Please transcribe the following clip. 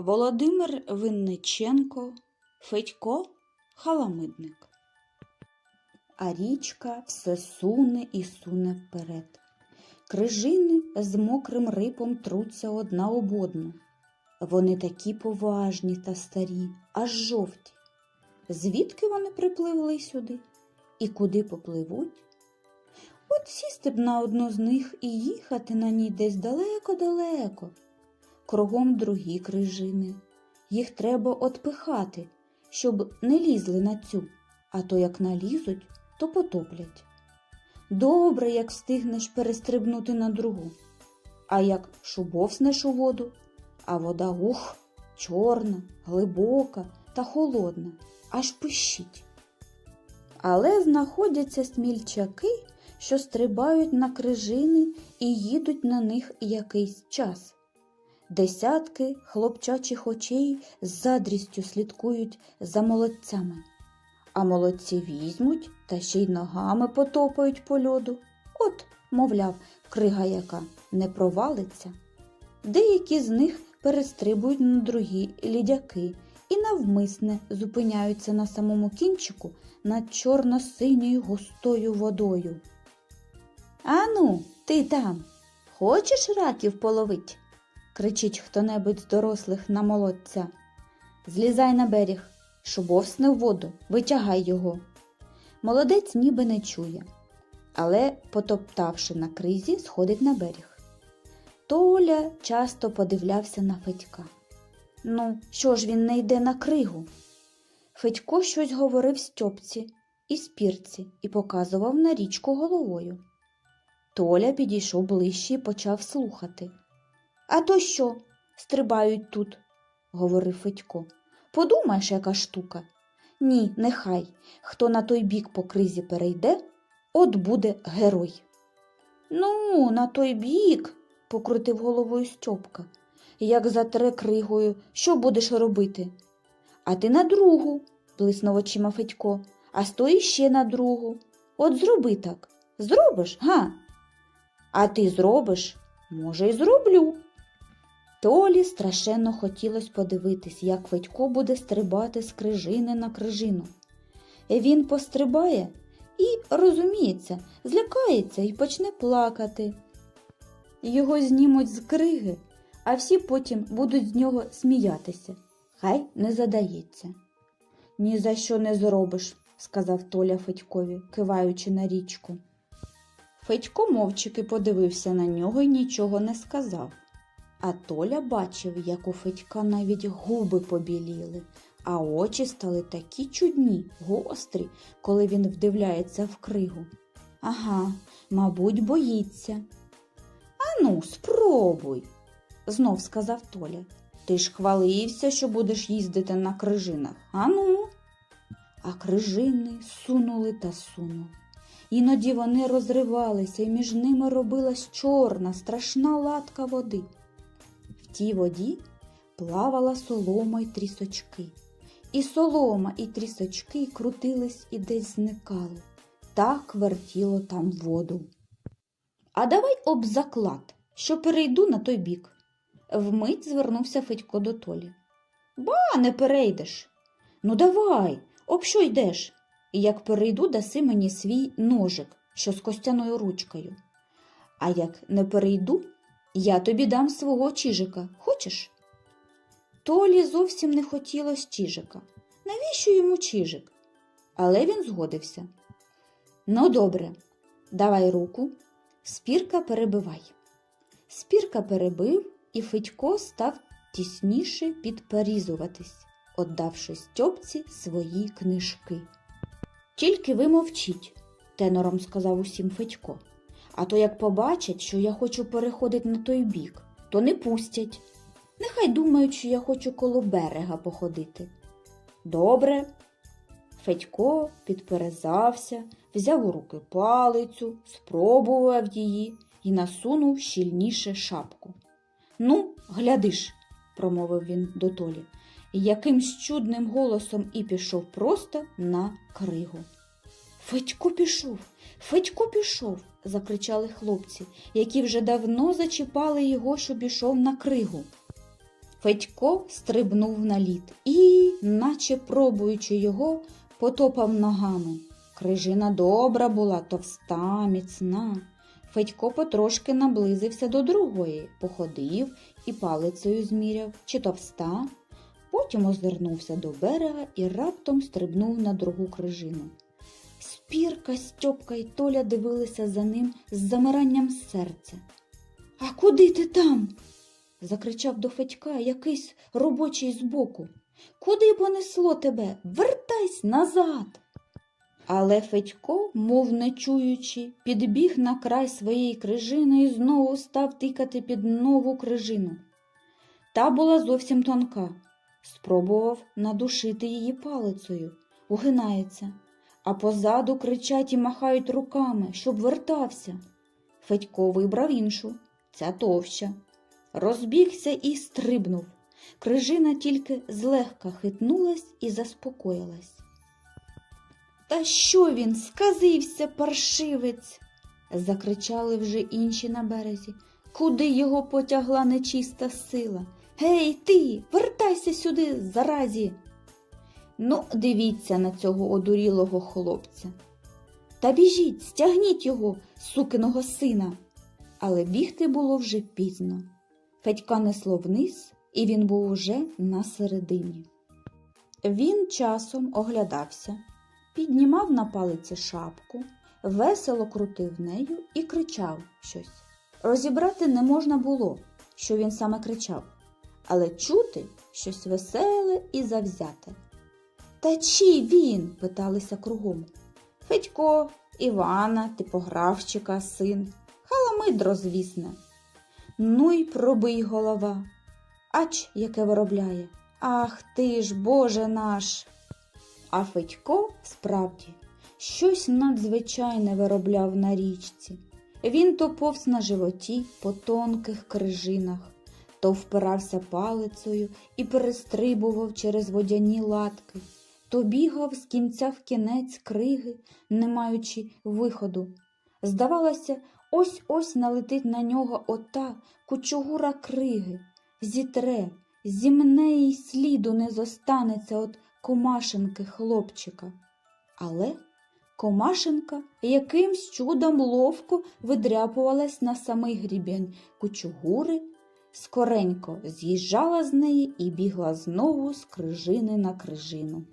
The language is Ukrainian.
Володимир Винниченко, Федько Халамидник. А річка все суне і суне вперед. Крижини з мокрим рипом труться одна об одну. Вони такі поважні та старі, аж жовті. Звідки вони припливли сюди? І куди попливуть? От сісти б на одну з них і їхати на ній десь далеко-далеко. Кругом другі крижини. Їх треба отпихати, щоб не лізли на цю, а то як налізуть, то потоплять. Добре, як встигнеш перестрибнути на другу, а як шубовснеш у воду, а вода ух, чорна, глибока та холодна, аж пищить. Але знаходяться смільчаки, що стрибають на крижини і їдуть на них якийсь час. Десятки хлопчачих очей з задрістю слідкують за молодцями, а молодці візьмуть та ще й ногами потопають по льоду. От, мовляв, крига яка не провалиться. Деякі з них перестрибують на другі лідяки і навмисне зупиняються на самому кінчику над чорно-синьою густою водою. Ану, ти там, хочеш раків половить? Кричить хто-небудь з дорослих на молодця. Злізай на берег, шубовсни в воду, витягай його. Молодець ніби не чує, але, потоптавши на кризі, сходить на берег. Толя часто подивлявся на Федька. Ну, що ж він не йде на кригу? Федько щось говорив Стьопці і спірці і показував на річку головою. Толя підійшов ближче і почав слухати. А то що? Стрибають тут, говорив Федько. Подумаєш, яка штука. Ні, нехай. Хто на той бік по кризі перейде, от буде герой. Ну, на той бік, покрутив головою Стьопка. Як затре кригою, що будеш робити? А ти на другу, блиснув очима Федько, а стой ще на другу. От зроби так. Зробиш, га? А ти зробиш? Може, й зроблю. Толі страшенно хотілося подивитись, як Федько буде стрибати з крижини на крижину. Він пострибає і, розуміється, злякається і почне плакати. Його знімуть з криги, а всі потім будуть з нього сміятися. Хай не задається. Ні за що не зробиш, сказав Толя Федькові, киваючи на річку. Федько мовчики подивився на нього і нічого не сказав. А Толя бачив, як у Федька навіть губи побіліли, а очі стали такі чудні, гострі, коли він вдивляється в кригу. Ага, мабуть, боїться. Ану, спробуй, знов сказав Толя. Ти ж хвалився, що будеш їздити на крижинах. Ану. А крижини сунули та сунули. Іноді вони розривалися, і між ними робилась чорна, страшна латка води. Тій воді плавала солома й трісочки. І солома, і трісочки крутились і десь зникали. Так вертіло там воду. А давай об заклад, що перейду на той бік. Вмить звернувся Федько до Толі. Ба, не перейдеш. Ну, давай, об що йдеш? І як перейду, даси мені свій ножик, що з костяною ручкою. А як не перейду, я тобі дам свого чижика. Хочеш? Толі зовсім не хотілось чижика. Навіщо йому чижик? Але він згодився. Ну, добре, давай руку, спірка перебивай. Спірка перебив, і Федько став тісніше підперізуватись, отдавши Стьопці свої книжки. Тільки ви мовчіть, тенором сказав усім Федько. А то як побачать, що я хочу переходити на той бік, то не пустять. Нехай думають, що я хочу коло берега походити. Добре. Федько підперезався, взяв у руки палицю, спробував її і насунув щільніше шапку. Ну, глядиш, промовив він до Толі, якимсь чудним голосом і пішов просто на кригу. Федько пішов, Федько пішов, закричали хлопці, які вже давно зачіпали його, щоб ішов на кригу. Федько стрибнув на лід і, наче пробуючи його, потопав ногами. Крижина добра була, товста, міцна. Федько потрошки наблизився до другої, походив і палицею зміряв, чи товста. Потім озирнувся до берега і раптом стрибнув на другу крижину. Спірка, Стьопка й Толя дивилися за ним з замиранням серця. А куди ти там? закричав до Федька якийсь робочий збоку. Куди понесло тебе? Вертайся назад. Але Федько, мов не чуючи, підбіг на край своєї крижини і знову став тикати під нову крижину. Та була зовсім тонка. Спробував надушити її палицею, угинається, а позаду кричать і махають руками, щоб вертався. Федько вибрав іншу, ця товща. Розбігся і стрибнув. Крижина тільки злегка хитнулась і заспокоїлась. Та що він, сказився, паршивець? закричали вже інші на березі. Куди його потягла нечиста сила? Гей, ти, вертайся сюди, заразі. Ну, дивіться на цього одурілого хлопця. Та біжіть, стягніть його, сукиного сина. Але бігти було вже пізно. Федька несло вниз, і він був уже на середині. Він часом оглядався, піднімав на палиці шапку, весело крутив нею і кричав щось. Розібрати не можна було, що він саме кричав, але чути щось веселе і завзяте. Та чий він? питалися кругом. Федько, Івана, типографчика, син, халамидро, звісне. Ну й пробий голова. Ач, яке виробляє. Ах ти ж, Боже наш. А Федько справді щось надзвичайне виробляв на річці. Він то повз на животі по тонких крижинах, то впирався палицею і перестрибував через водяні латки, то бігав з кінця в кінець криги, не маючи виходу. Здавалося, ось ось налетить на нього ота кучугура криги, зітре, зімне й сліду не зостанеться от комашенки хлопчика. Але комашенка якимсь чудом ловко видряпувалась на самий грібень кучугури, скоренько з'їжджала з неї і бігла знову з крижини на крижину.